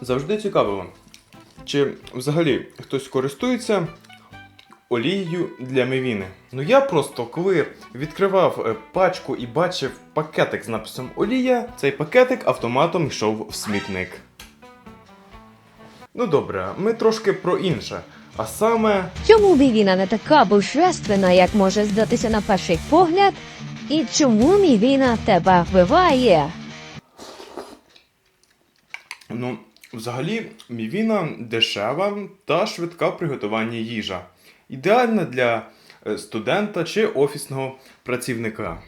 Завжди цікавило, чи взагалі хтось користується олією для мівіни. Ну я просто, коли відкривав е, пачку і бачив пакетик з написом олія, цей пакетик автоматом йшов в смітник. Ну добре, ми трошки про інше. А саме, Чому мівіна не така божественна, як може здатися на перший погляд? І чому мівіна тебе вбиває? ну, взагалі, мівіна дешева та швидка в приготуванні їжа. Ідеальна для е, студента чи офісного працівника.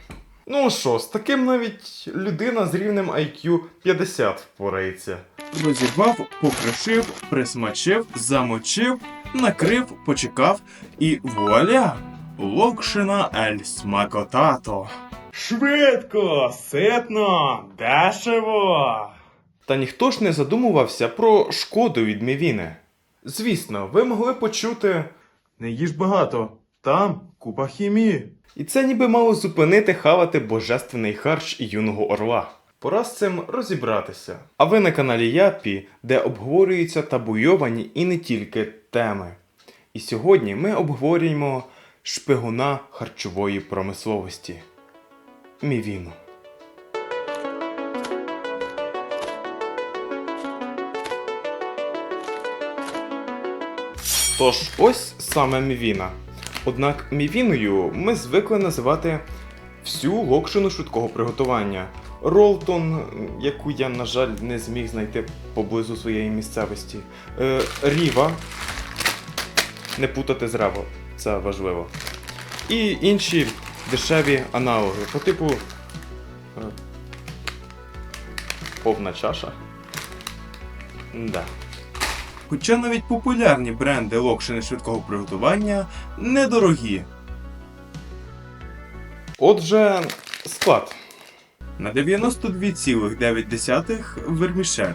Ну що, з таким навіть людина з рівнем IQ 50 впорається. Розірвав, покришив, присмачив, замочив, накрив, почекав і вуаля! Локшина ель смакотато. Швидко, ситно, дешево. Та ніхто ж не задумувався про шкоду від мівіни. Звісно, ви могли почути, Не їж багато, там купа хімії. і це ніби мало зупинити хавати божественний харч юного орла. Пора з цим розібратися. А ви на каналі Япі, де обговорюються табуйовані і не тільки теми. І сьогодні ми обговорюємо шпигуна харчової промисловості Мівіну. Тож, ось саме мівіна. Однак мівіною ми звикли називати всю локшину швидкого приготування. Ролтон, яку я, на жаль, не зміг знайти поблизу своєї місцевості. Е, Ріва. Не путати з Рево, це важливо. І інші дешеві аналоги по типу. е, Повна чаша. Да. Хоча навіть популярні бренди локшини швидкого приготування недорогі. Отже, склад. На 92,9 вермішель.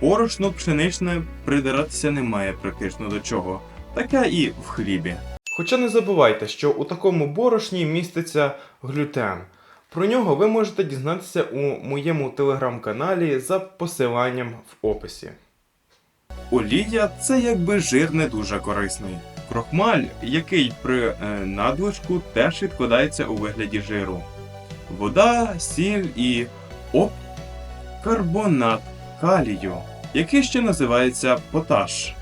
Борошно пшеничне придиратися немає практично до чого. Таке і в хлібі. Хоча не забувайте, що у такому борошні міститься глютен. Про нього ви можете дізнатися у моєму телеграм-каналі за посиланням в описі. Олія це якби жир не дуже корисний. Крохмаль, який при е, надлишку теж відкладається у вигляді жиру. Вода, сіль і оп, карбонат калію, який ще називається поташ.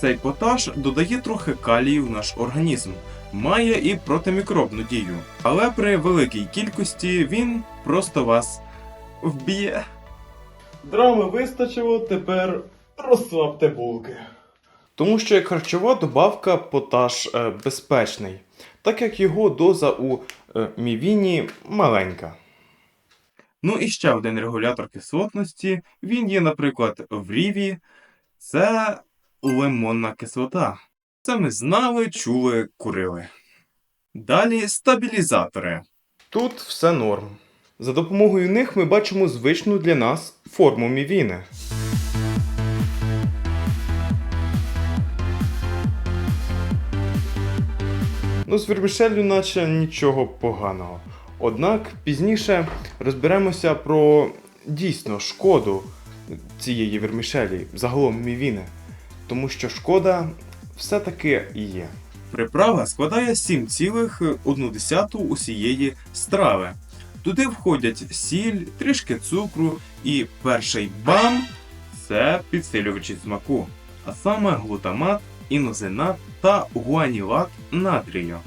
Цей поташ додає трохи калію в наш організм, має і протимікробну дію, але при великій кількості він просто вас вб'є. Драми вистачило, тепер розслабте булки. Тому що як харчова добавка поташ е, безпечний, так як його доза у е, мівіні маленька. Ну і ще один регулятор кислотності. Він є, наприклад, в ріві. Це лимонна кислота. Це ми знали, чули, курили. Далі стабілізатори. Тут все норм. За допомогою них ми бачимо звичну для нас форму мівіни. Ну, з вермішеллю наче нічого поганого. Однак пізніше розберемося про дійсно шкоду цієї вермішелі, загалом мівіни. Тому що шкода все-таки є. Приправа складає 7,1 усієї страви. Туди входять сіль, трішки цукру і перший бам це підсилювачі смаку, а саме глутамат, інозинат та гуанілат натрію.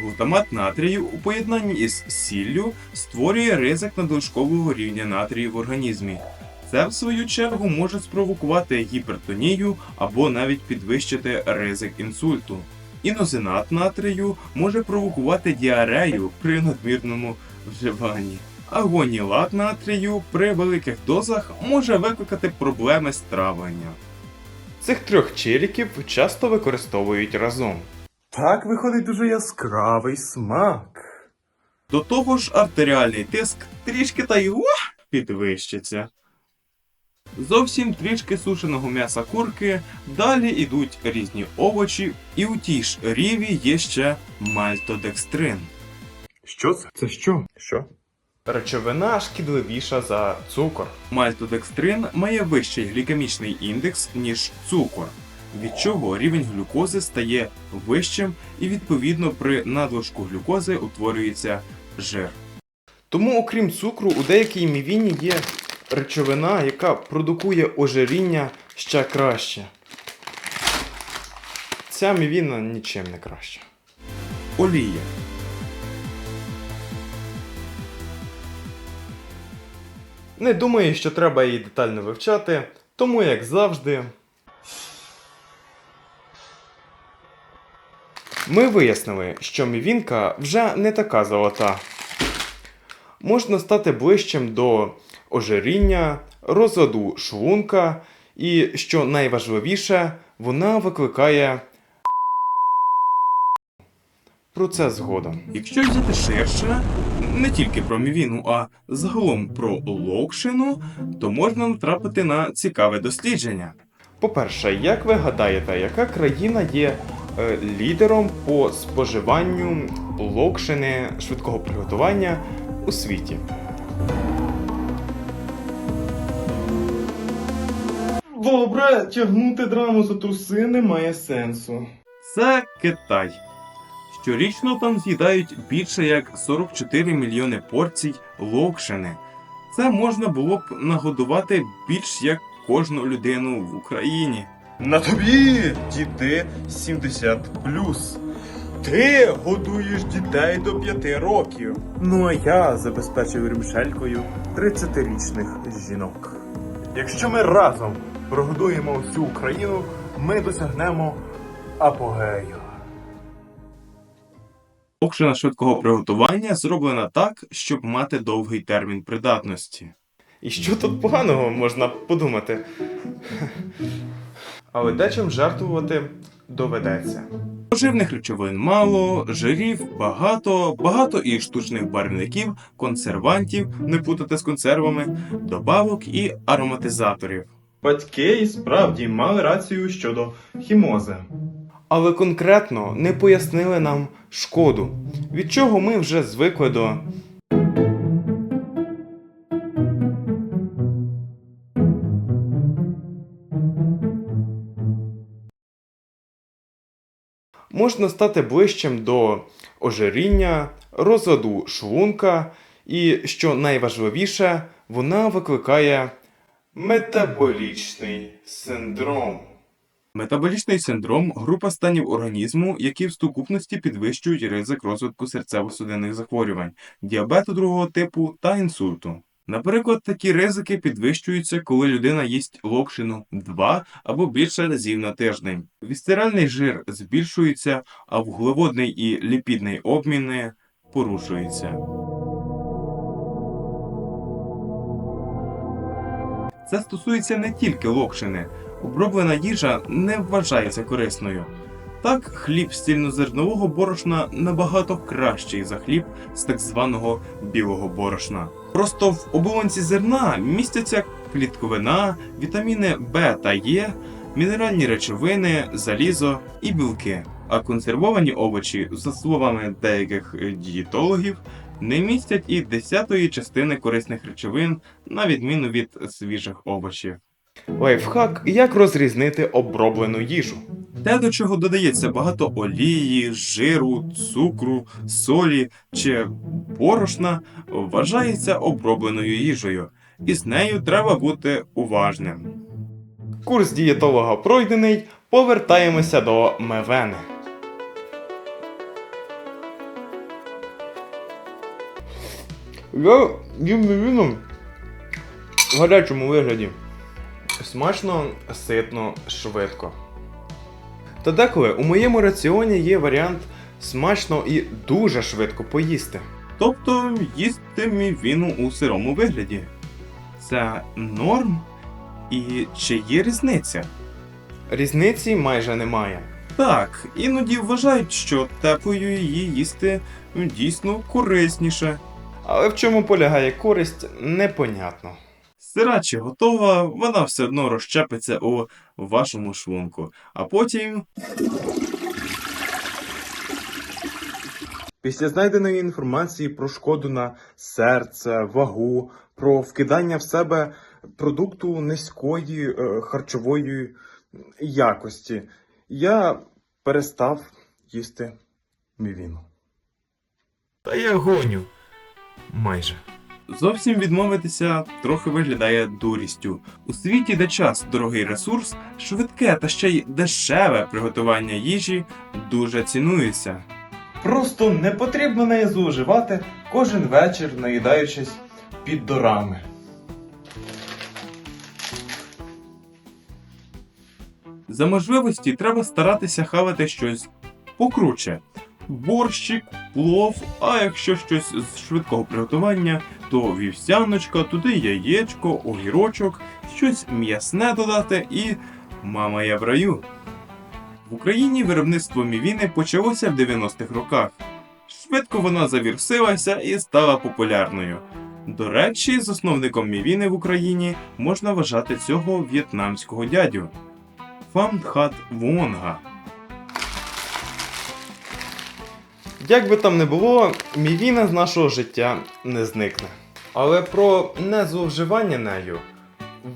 Глутамат натрію у поєднанні із сіллю створює ризик надлишкового рівня натрію в організмі. Це, в свою чергу, може спровокувати гіпертонію або навіть підвищити ризик інсульту. Інозинат натрію може провокувати діарею при надмірному вживанні. А гонілат натрію при великих дозах може викликати проблеми з травленням. Цих трьох челіків часто використовують разом. Так виходить дуже яскравий смак. До того ж, артеріальний тиск трішки та й ух, підвищиться. Зовсім трішки сушеного м'яса курки, далі йдуть різні овочі, і у тій ж ріві є ще мальтодекстрин. Що це? Це що? Що? Речовина шкідливіша за цукор. Мальтодекстрин має вищий глікемічний індекс, ніж цукор, від чого рівень глюкози стає вищим і відповідно при надлишку глюкози утворюється жир. Тому, окрім цукру, у деякій мівіні є речовина, яка продукує ожиріння ще краще. Ця мівіна нічим не краща. Олія. Не думаю, що треба її детально вивчати, тому, як завжди. Ми вияснили, що мівінка вже не така золота. Можна стати ближчим до ожиріння, розладу шлунка, і, що найважливіше, вона викликає. Про це згодом. Якщо взяти ширше, не тільки про мівіну, а загалом про локшину, то можна натрапити на цікаве дослідження. По-перше, як ви гадаєте, яка країна є е, лідером по споживанню локшини швидкого приготування у світі? Добре, тягнути драму за труси немає сенсу. Це Китай. Щорічно там з'їдають більше як 44 мільйони порцій локшини. Це можна було б нагодувати більш як кожну людину в Україні. На тобі, діти 70 Ти годуєш дітей до 5 років. Ну а я забезпечив римшелькою 30-річних жінок. Якщо ми разом прогодуємо всю Україну, ми досягнемо апогею. Локшина швидкого приготування зроблена так, щоб мати довгий термін придатності. І що тут поганого можна подумати? Але дечим жартувати доведеться. Поживних речовин мало, жирів багато, багато і штучних барвників, консервантів, не путати з консервами, добавок і ароматизаторів. Батьки і справді мали рацію щодо хімози. Але конкретно не пояснили нам шкоду, від чого ми вже звикли до. Можна стати ближчим до ожиріння, розладу шлунка, і, що найважливіше, вона викликає метаболічний синдром. Метаболічний синдром група станів організму, які в сукупності підвищують ризик розвитку серцево-судинних захворювань, діабету другого типу та інсульту. Наприклад, такі ризики підвищуються, коли людина їсть локшину два або більше разів на тиждень. Вісцеральний жир збільшується, а вуглеводний і ліпідний обміни порушуються. Це стосується не тільки локшини. Оброблена їжа не вважається корисною. Так, хліб з борошна набагато кращий за хліб з так званого білого борошна. Просто в оболонці зерна містяться клітковина, вітаміни Б та Е, мінеральні речовини, залізо і білки. А консервовані овочі, за словами деяких дієтологів, не містять і десятої частини корисних речовин, на відміну від свіжих овочів. Лайфхак, як розрізнити оброблену їжу. Те, до чого додається багато олії, жиру, цукру, солі чи борошна, вважається обробленою їжею, і з нею треба бути уважним. Курс дієтолога пройдений, повертаємося до мевени. Я їм мівіну в гарячому вигляді. Смачно, ситно, швидко. Та деколи у моєму раціоні є варіант смачно і дуже швидко поїсти. Тобто їсти мівіну у сирому вигляді. Це норм? І чи є різниця? Різниці майже немає. Так, іноді вважають, що теплою її їсти дійсно корисніше. Але в чому полягає користь, непонятно. Сира чи готова, вона все одно розщепиться у вашому шлунку, а потім Після знайденої інформації про шкоду на серце, вагу, про вкидання в себе продукту низької е, харчової якості, я перестав їсти мівіну. Та я гоню. Майже. Зовсім відмовитися трохи виглядає дурістю. У світі, де час дорогий ресурс, швидке та ще й дешеве приготування їжі дуже цінується. Просто не потрібно нею зловживати кожен вечір, наїдаючись під дорами. За можливості треба старатися хавати щось покруче. Борщик, плов, а якщо щось з швидкого приготування, то вівсяночка, туди яєчко, огірочок, щось м'ясне додати і мама я в раю. В Україні виробництво мівіни почалося в 90-х роках. Швидко вона завірсилася і стала популярною. До речі, засновником мівіни в Україні можна вважати цього в'єтнамського дядю. Фамдхат Вонга. Як би там не було, мівіна з нашого життя не зникне. Але про незловживання нею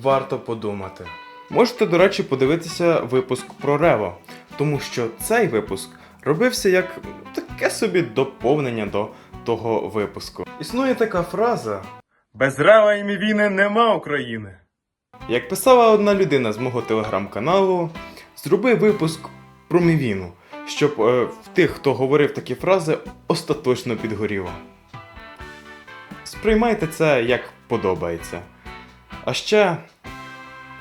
варто подумати. Можете, до речі, подивитися випуск про Рево, тому що цей випуск робився як таке собі доповнення до того випуску. Існує така фраза: Без Рева і мівіни нема України. Як писала одна людина з мого телеграм-каналу, зроби випуск про мівіну, щоб е, в тих, хто говорив такі фрази, остаточно підгоріло. Сприймайте це як подобається. А ще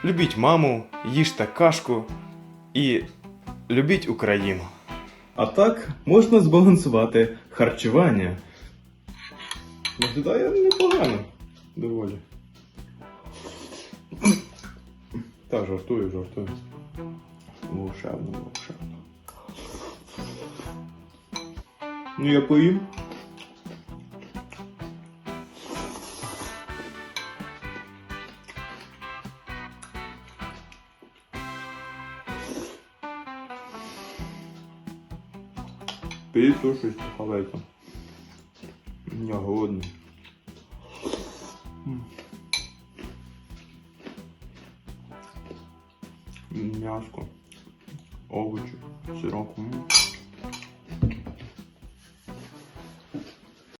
любіть маму, їжте кашку і любіть Україну. А так можна збалансувати харчування. Виглядає непогано. Доволі. Так, жартую, жартую. Волшебно, волшебно. Ну я поїм. Піцу щось похавайте. Я голодний. М. М'яско, овочі, сироп. м.